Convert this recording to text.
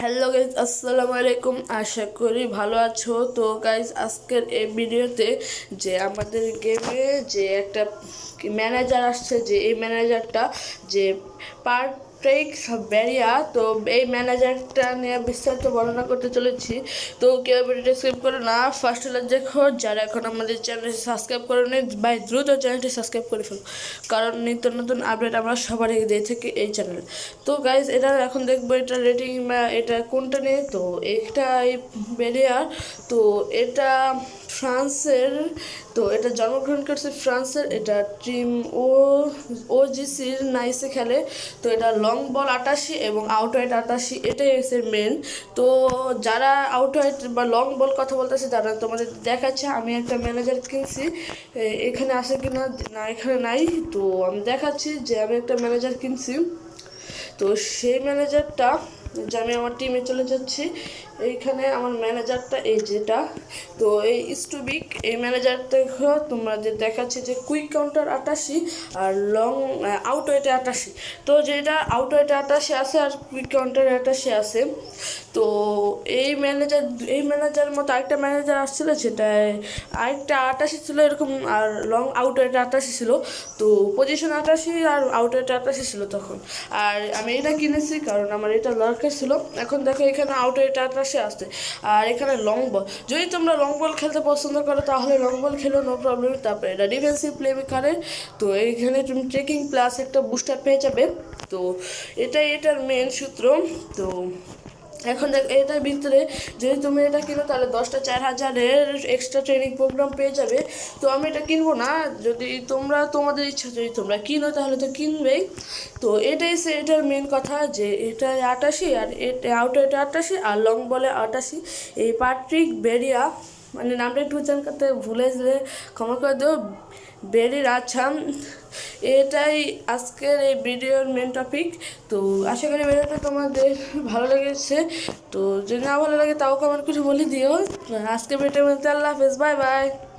Hello guys আসসালামু আলাইকুম। আশা করি ভালো আছো। তো গাইজ আজকের এই ভিডিওতে যে আমাদের গেমে যে একটা ম্যানেজার আসছে, যে এই ম্যানেজারটা যে পারফেক্ট ব্যারিয়া তো এই ম্যানেজারটা নিয়ে বিস্তারিত বর্ণনা করতে চলেছি। তো কেউ ভিডিওটা স্কিপ করে না। ফার্স্ট হলে দেখো যারা এখন আমাদের চ্যানেলটি সাবস্ক্রাইব করে নেই ভাই দ্রুত চ্যানেলটি সাবস্ক্রাইব করে ফেলো। কারণ নিত্য নতুন আপডেট আমরা সবার আগে দিয়ে থাকি এই চ্যানেলে তো গাইজ এটা এখন দেখব এটা রেটিং বা এটা কোনটা নিয়ে? তো এটা এই বেরিয়ার তো এটা ফ্রান্সের, তো এটা জন্মগ্রহণ করছে ফ্রান্সের, এটা টিম ও ও জিসির নাইসে খেলে। তো এটা লং বল আটাশি এবং আউট আটাশি, এটাই এসে মেন তো যারা আউট বা লং বল কথা বলতেছে, তারা তোমাদের দেখাচ্ছে, আমি একটা ম্যানেজার কিনছি। এখানে আসে কি না না এখানে নাই। তো আমি দেখাচ্ছি যে আমি একটা ম্যানেজার কিনছি। তো সেই ম্যানেজারটা যে আমি আমার টিমে চলে যাচ্ছি। এইখানে আমার ম্যানেজারটা এই যেটা তো এই স্টুবিক এই ম্যানেজারটা তোমরা যে দেখাচ্ছে যে কুইক কাউন্টার আটাশি আর লং আউট ওয়েটে আটাশি। তো যেটা আউট ওয়েটে আটাশি আছে আর কুইক কাউন্টারে আটাশি আছে। তো এই ম্যানেজার এই ম্যানেজারের মতো আরেকটা ম্যানেজার আসছিল যেটা আরেকটা আটাশি ছিল এরকম আর লং আউট ওয়েটে আটাশি ছিল। তো পজিশন আটাশি আর আউট ওয়েটে আটাশি ছিল তখন। আর আমি এটা কিনেছি কারণ আমার এটা দরকার ছিল, এখন দেখো এখানে আউট ওয়েটে আটাশি আসছে। আর এখানে লং বল যদি তোমরা লং বল খেলতে পছন্দ করো, তাহলে লং বল খেলো নো প্রবলেম তারপরে এটা ডিফেন্সিভ প্লে মেকারে তো এইখানে তুমি ট্রেকিং প্লাস একটা বুস্টার পেয়ে যাবে। তো এটাই এটার মেন সূত্র। তো এখন দেখ, এটার ভিতরে যদি তুমি এটা কিনো, তাহলে দশটা, চার হাজারের এক্সট্রা ট্রেনিং প্রোগ্রাম পেয়ে যাবে। তো আমি এটা কিনবো না। যদি তোমরা, তোমাদের ইচ্ছা যদি তোমরা কিনো, তাহলে তো কিনবেই। তো এটাই সে, এটার মেন কথা যে এটা আটাশি আর এটা আউট এটা আটাশি আর লং বলে আটাশি। এই পাট্রিক বেরিয়া মানে নামটা একটু উচ্চারণ করতে ভুলে ক্ষমা করে দেবো বেরির আছাম এটাই আজকের এই ভিডিওর মেন টপিক তো আশা করি ভিডিওটা তোমাদের ভালো লেগেছে। তো যদি না ভালো লাগে তাও কমেন্ট করে বলে দিও। আজকে ভিডিওর মধ্যে আল্লাহ হাফেজ। Bye bye